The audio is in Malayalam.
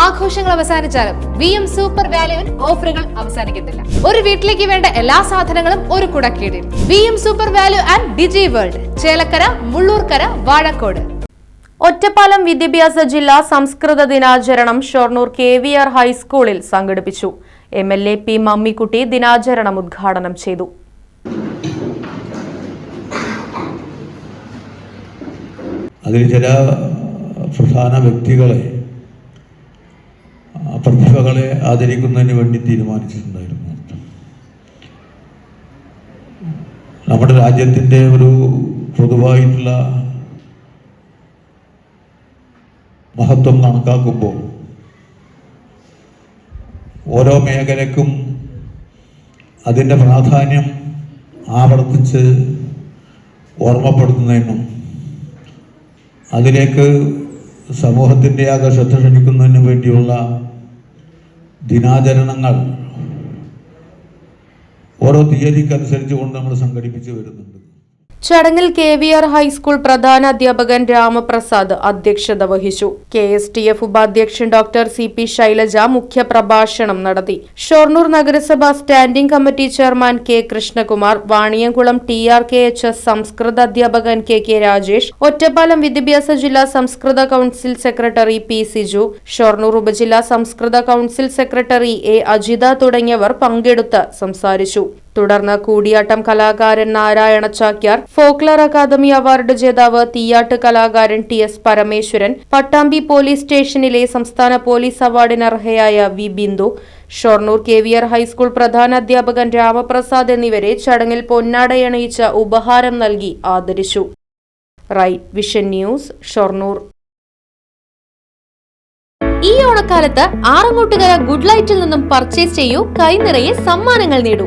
ആഘോഷങ്ങൾ അവസാനിച്ചാലും വി എം സൂപ്പർ വാല്യുവിൽ ഓഫറുകൾ അവസാനിക്കുന്നില്ല ഒരു വീട്ടിലേക്ക് വേണ്ട എല്ലാ സാധനങ്ങളും ഒരു കുടക്കീടിൽ. V M super value and digi world Chelakkara Mullurkara Vazhakode. Ottapalam വിദ്യാഭ്യാസ ജില്ലാ സംസ്കൃത ദിനാചരണം ഷൊർണൂർ കെ വി ആർ ഹൈസ്കൂളിൽ സംഘടിപ്പിച്ചു. M L A P Mammikutty ദിനാചരണം ഉദ്ഘാടനം ചെയ്തു. അതിൽ ചില പ്രധാന വ്യക്തികളെ പ്രതിഭകളെ ആദരിക്കുന്നതിന് വേണ്ടി തീരുമാനിച്ചിട്ടുണ്ടായിരുന്നു. നമ്മുടെ രാജ്യത്തിന്റെ ഒരു പൊതുവായിട്ടുള്ള മഹത്വം കണക്കാക്കുമ്പോൾ ഓരോ മേഖലക്കും അതിന്റെ പ്രാധാന്യം ആവർത്തിച്ച് ഓർമ്മപ്പെടുത്തുന്നതിനും അതിലേക്ക് സമൂഹത്തിന്റെ ആകെ ശ്രദ്ധ ക്ഷണിക്കുന്നതിനും വേണ്ടിയുള്ള ദിനാചരണങ്ങൾ ഓരോ തീയതിക്കനുസരിച്ച് കൊണ്ട് നമ്മൾ സംഘടിപ്പിച്ച് വരുന്നുണ്ട്. ചടങ്ങിൽ കെ വി ആർ ഹൈസ്കൂൾ പ്രധാന അധ്യാപകൻ രാമപ്രസാദ് അധ്യക്ഷത വഹിച്ചു. കെ എസ് ടി എഫ് ഉപാധ്യക്ഷൻ ഡോക്ടർ സി പി ശൈലജ മുഖ്യപ്രഭാഷണം നടത്തി. ഷൊർണൂർ നഗരസഭ standing committee chairman K Krishnakumar Vaniyamkulam T R K H S സംസ്കൃത അധ്യാപകൻ കെ കെ രാജേഷ് ഒറ്റപ്പാലം വിദ്യാഭ്യാസ ജില്ലാ സംസ്കൃത council secretary P Siju Shoranur ഉപജില്ലാ സംസ്കൃത കൌൺസിൽ സെക്രട്ടറി എ അജിത തുടങ്ങിയവർ പങ്കെടുത്ത് സംസാരിച്ചു. തുടർന്ന് കൂടിയാട്ടം കലാകാരൻ Narayana Chakyar folklore academy award ജേതാവ് തീയാട്ട് കലാകാരൻ T S Parameswaran Pattambi police സ്റ്റേഷനിലെ സംസ്ഥാന പോലീസ് അവാർഡിന് അർഹയായ V Bindu Shoranur K V R high school പ്രധാനാധ്യാപകൻ Ramaprasad എന്നിവരെ ചടങ്ങിൽ പൊന്നാടയണിയിച്ച് ഉപഹാരം നൽകി ആദരിച്ചു. Vision news Shoranur. ഈ ഓണക്കാലത്ത് ആറങ്ങോട്ടുകര ഗുഡ് ലൈറ്റിൽ നിന്നും പർച്ചേസ് ചെയ്യൂ കൈനിറയെ സമ്മാനങ്ങൾ നേടൂ.